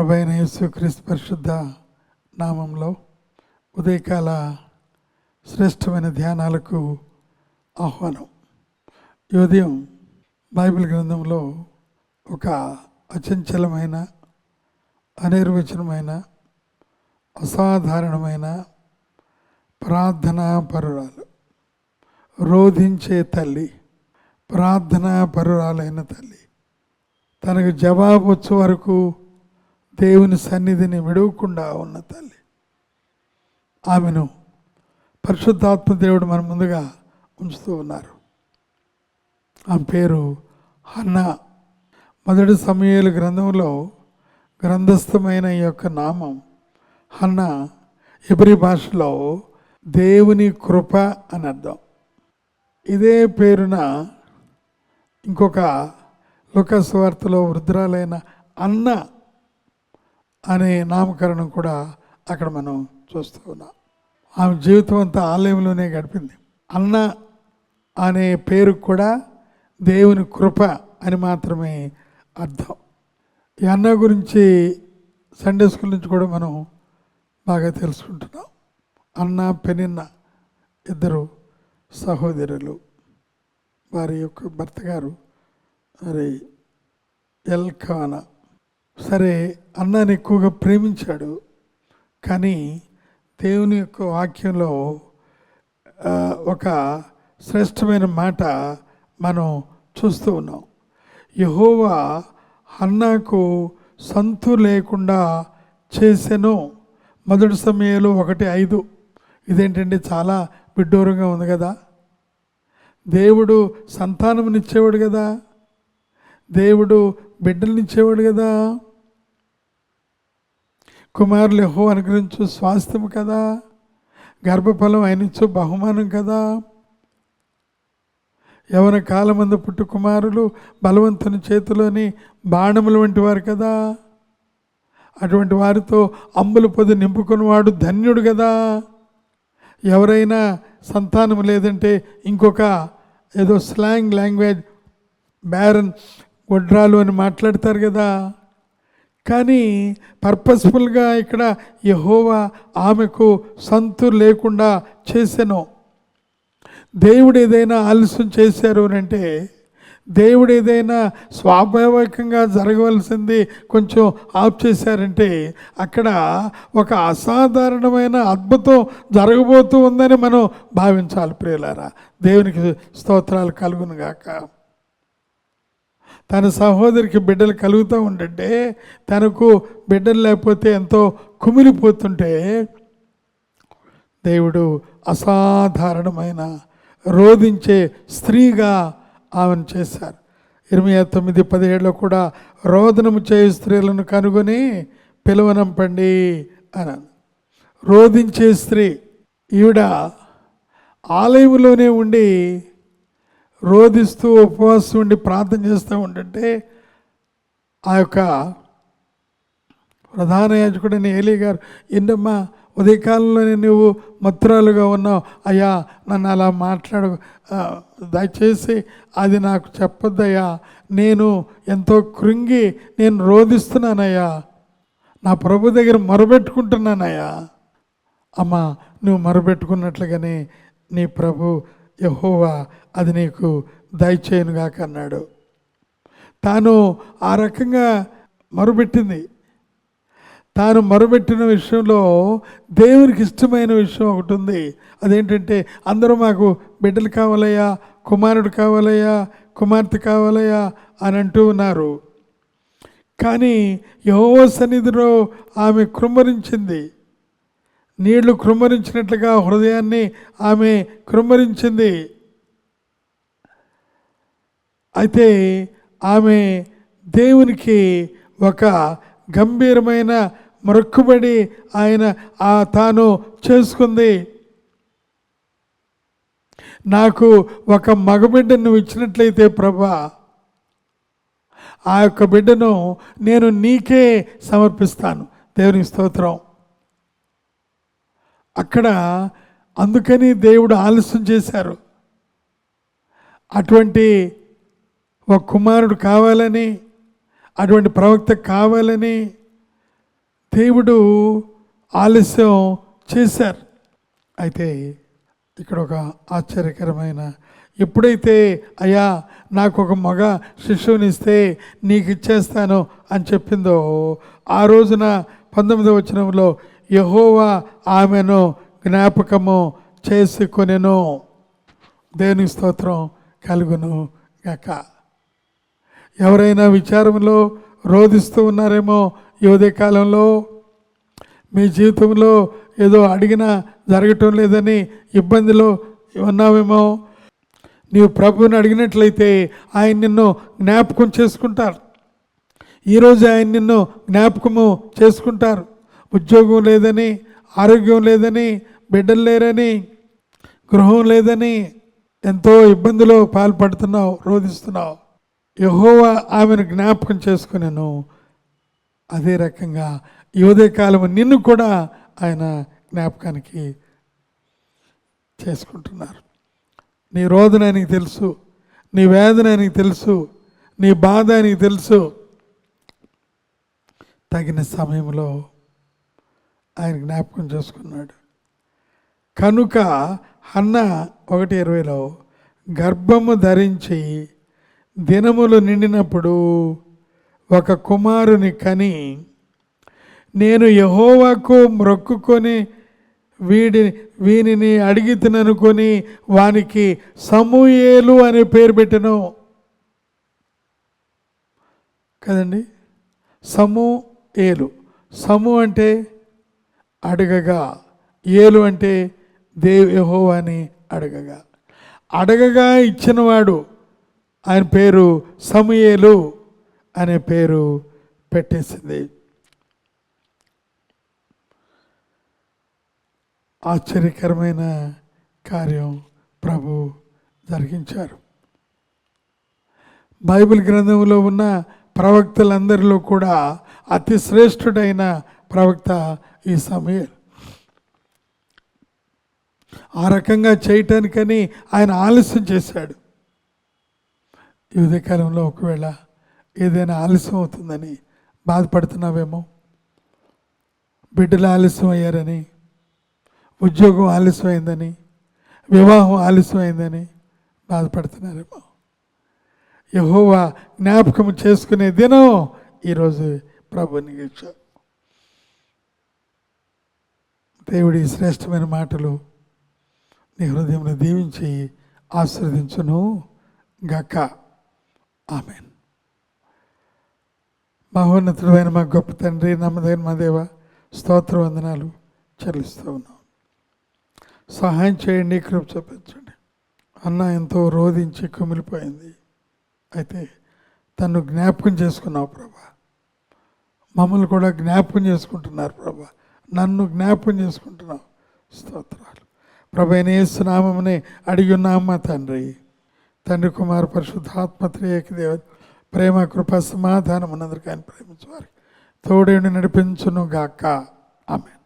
ప్రభు అయిన యేసుక్రీస్తు పరిశుద్ధ నామంలో ఉదయకాల శ్రేష్టమైన ధ్యానాలకు ఆహ్వానం. ఈ ఉదయం బైబిల్ గ్రంథంలో ఒక అచంచలమైన అనిర్వచనమైన అసాధారణమైన ప్రార్థనా పరురాలు రోధించే తల్లి ప్రార్థనా పరురాలైన తల్లి తనకు జవాబు వచ్చే వరకు దేవుని సన్నిధిని విడవకుండా ఉన్న తల్లి. ఆమెను పరిశుద్ధాత్మ దేవుడు మన ముందుగా ఉంచుతూ ఉన్నారు. ఆమె పేరు హన్నా. మొదటి సమయాల గ్రంథంలో గ్రంథస్థమైన ఈ యొక్క నామం హన్నా. ఎబ్రి భాషలో దేవుని కృప అని అర్థం. ఇదే పేరున ఇంకొక లోకస్వార్తలో వృద్ధురాలైన అన్న అనే నామకరణం కూడా అక్కడ మనం చూస్తూ ఉన్నాం. ఆమె జీవితం అంతా ఆలయంలోనే గడిపింది. అన్న అనే పేరు కూడా దేవుని కృప అని మాత్రమే అర్థం. ఈ అన్న గురించి సండే స్కూల్ నుంచి కూడా మనం బాగా తెలుసుకుంటున్నాం. అన్న పెనిన్న ఇద్దరు సహోదరులు. వారి యొక్క భర్త గారు మరి ఎల్కానా సరే అన్నాన్ని ఎక్కువగా ప్రేమించాడు. కానీ దేవుని యొక్క వాక్యంలో ఒక శ్రేష్టమైన మాట మనం చూస్తూ ఉన్నాం. యహోవా అన్నాకు సంతు లేకుండా చేసెను. మొదటి సమయంలో ఒకటి ఐదు. ఇదేంటంటే చాలా విడ్డూరంగా ఉంది కదా. దేవుడు సంతానమునిచ్చేవాడు కదా. దేవుడు బిడ్డలనిచ్చేవాడు కదా. కుమారులు ఎహో అనుగ్రహించు స్వాస్థ్యం కదా. గర్భఫలం ఆయనిచ్చు బహుమానం కదా. యవన కాలమందు పుట్టు కుమారులు బలవంతుని చేతిలోని బాణములు వంటి వారు కదా. అటువంటి వారితో అంబుల పొది నింపుకున్నవాడు ధన్యుడు కదా. ఎవరైనా సంతానం లేదంటే ఇంకొక ఏదో స్లాంగ్ లాంగ్వేజ్ బ్యారన్ వడ్రాలు అని మాట్లాడతారు కదా. కానీ పర్పస్ఫుల్గా ఇక్కడ యహోవా ఆమెకు సంతు లేకుండా చేశాను దేవుడు ఏదైనా ఆలస్యం చేశారు అని అంటే దేవుడు ఏదైనా స్వాభావికంగా జరగవలసింది కొంచెం ఆఫ్ చేశారంటే అక్కడ ఒక అసాధారణమైన అద్భుతం జరగబోతూ ఉందని మనం భావించాలి ప్రియులారా. దేవునికి స్తోత్రాలు కలుగునుగాక తన సహోదరికి బిడ్డలు కలుగుతూ ఉంటుంటే తనకు బిడ్డలు లేకపోతే ఎంతో కుమిలిపోతుంటే దేవుడు అసాధారణమైన రోధించే స్త్రీగా ఆమెను చేశారు. ఇరవై తొమ్మిది పదిహేడులో కూడా రోదనము చేయు స్త్రీలను కనుగొని పిలువనంపండి అని రోధించే స్త్రీ ఈవిడ ఆలయంలోనే ఉండి రోధిస్తూ ఉపవాసం ఉండి ప్రార్థన చేస్తూ ఉంటుంటే ఆ యొక్క ప్రధాన యాజకుడైన ఏలీ గారు ఏంటమ్మా ఉదయకాలంలోనే నువ్వు మత్తురాలుగా ఉన్నావు. అయ్యా నన్ను అలా మాట్లాడు దయచేసి అది నాకు చెప్పొద్దయ్యా. నేను ఎంతో కృంగి నేను రోధిస్తున్నానయ్యా. నా ప్రభు దగ్గర మొరబెట్టుకుంటున్నానయ్యా అమ్మా నువ్వు మొరబెట్టుకున్నట్లుగానే నీ ప్రభు యహోవా అది నీకు దయచేయనుగాక అన్నాడు. తాను ఆ రకంగా మరుపెట్టింది. తాను మరుపెట్టిన విషయంలో దేవునికి ఇష్టమైన విషయం ఒకటి ఉంది. అదేంటంటే అందరూ మాకు బిడ్డలు కావాలయ్యా కుమారుడు కావాలయ్యా కుమార్తె కావాలయ్యా అని అంటూ ఉన్నారు. కానీ యహోవ సన్నిధిలో ఆమె కృమ్మరించింది నీళ్ళు కృమ్మరించినట్లుగా హృదయాన్ని ఆమె కృమ్మరించింది. అయితే ఆమె దేవునికి ఒక గంభీరమైన మొక్కుబడి ఆయన ఆ తాను చేసుకుంది. నాకు ఒక మగబిడ్డను నువ్వు ఇచ్చినట్లయితే ప్రభా ఆ యొక్క బిడ్డను నేను నీకే సమర్పిస్తాను. దేవునికి స్తోత్రం. అక్కడ అందుకని దేవుడు ఆలస్యం చేశారు. అటువంటి ఒక కుమారుడు కావాలని అటువంటి ప్రవక్త కావాలని దేవుడు ఆలస్యం చేశారు. అయితే ఇక్కడ ఒక ఆశ్చర్యకరమైన ఎప్పుడైతే అయ్యా నాకు ఒక మగ శిశువుని నీకు ఇచ్చేస్తాను అని చెప్పిందో ఆ రోజున పంతొమ్మిదవ వచనంలో యహోవా ఆమెను జ్ఞాపకము చేసుకొనెను. దేని స్తోత్రం కలుగును గాక. ఎవరైనా విచారంలో రోధిస్తూ ఉన్నారేమో యువదే కాలంలో? మీ జీవితంలో ఏదో అడిగినా జరగటం లేదని ఇబ్బందిలో ఉన్నామేమో నీవు ప్రభువుని అడిగినట్లయితే ఆయన నిన్ను జ్ఞాపకం చేసుకుంటారు. ఈరోజు ఆయన నిన్ను జ్ఞాపకము చేసుకుంటారు. ఉద్యోగం లేదని ఆరోగ్యం లేదని బిడ్డలు లేరని గృహం లేదని ఎంతో ఇబ్బందిలో పాల్పడుతున్నావు రోధిస్తున్నావు. యహోవా ఆమెను జ్ఞాపకం చేసుకున్నాను అదే రకంగా యువదే కాలం నిన్ను కూడా ఆయన జ్ఞాపకానికి చేసుకుంటున్నారు. నీ రోదన ఆయనకి తెలుసు నీ వేదన ఆయనకి తెలుసు నీ బాధ ఆయనకి తెలుసు. తగిన సమయంలో ఆయన జ్ఞాపకం చేసుకున్నాడు. కనుక హన్న ఒకటి ఇరవైలో గర్భము ధరించి దినములు నిండినప్పుడు ఒక కుమారుని కని నేను యహోవాకు మ్రొక్కుకొని వీడి వీనిని అడిగి తిననుకొని వానికి సమూయేలు అనే పేరు పెట్టను. కదండి? సము ఏలు సము అంటే అడగగా. ఏలు అంటే దేవ్ అని అడగగా. అడగగా ఇచ్చినవాడు. ఆయన పేరు సమయేలు అనే పేరు పెట్టేసింది. ఆశ్చర్యకరమైన కార్యం ప్రభు జరిగించారు. బైబిల్ గ్రంథంలో ఉన్న ప్రవక్తలందరిలో కూడా అతి శ్రేష్ఠుడైన ప్రవక్త ఈ సమయం. ఆ రకంగా చేయటానికని ఆయన ఆలస్యం చేశాడు. ఈ ఉదయకాలంలో ఒకవేళ ఏదైనా ఆలస్యం అవుతుందని బాధపడుతున్నావేమో? బిడ్డలు ఆలస్యం అయ్యారని ఉద్యోగం ఆలస్యం అయిందని వివాహం ఆలస్యం అయిందని బాధపడుతున్నారేమో? యహోవా జ్ఞాపకం చేసుకునే దినం ఈరోజు ప్రభుని ఇచ్చారు దేవుడి శ్రేష్టమైన మాటలు నీ హృదయంలో దీవించి ఆశీర్వదించును గక. ఆమెన్. మహోన్నతుడైన మా గొప్ప తండ్రి నమ్మదైన మా దేవ స్తోత్ర వందనాలు చెల్లిస్తూ ఉన్నాం. సహాయం చేయండి కృప చూపించండి. అన్న ఎంతో రోధించి కుమిలిపోయింది. అయితే తను జ్ఞాపకం చేసుకున్నావు ప్రభా. మమ్మల్ని కూడా జ్ఞాపకం చేసుకుంటున్నారు ప్రభా. నన్ను జ్ఞాపం చేసుకుంటున్నావు. స్తోత్రాలు. ప్రభైనేసునామని అడిగి ఉన్నామా తండ్రి? తండ్రి కుమార్ పరిశుద్ధాత్మత్రేక దేవ ప్రేమ కృప సమాధానం అందరికీ ఆయన ప్రేమించేవారు తోడేని నడిపించును గాక ఆమె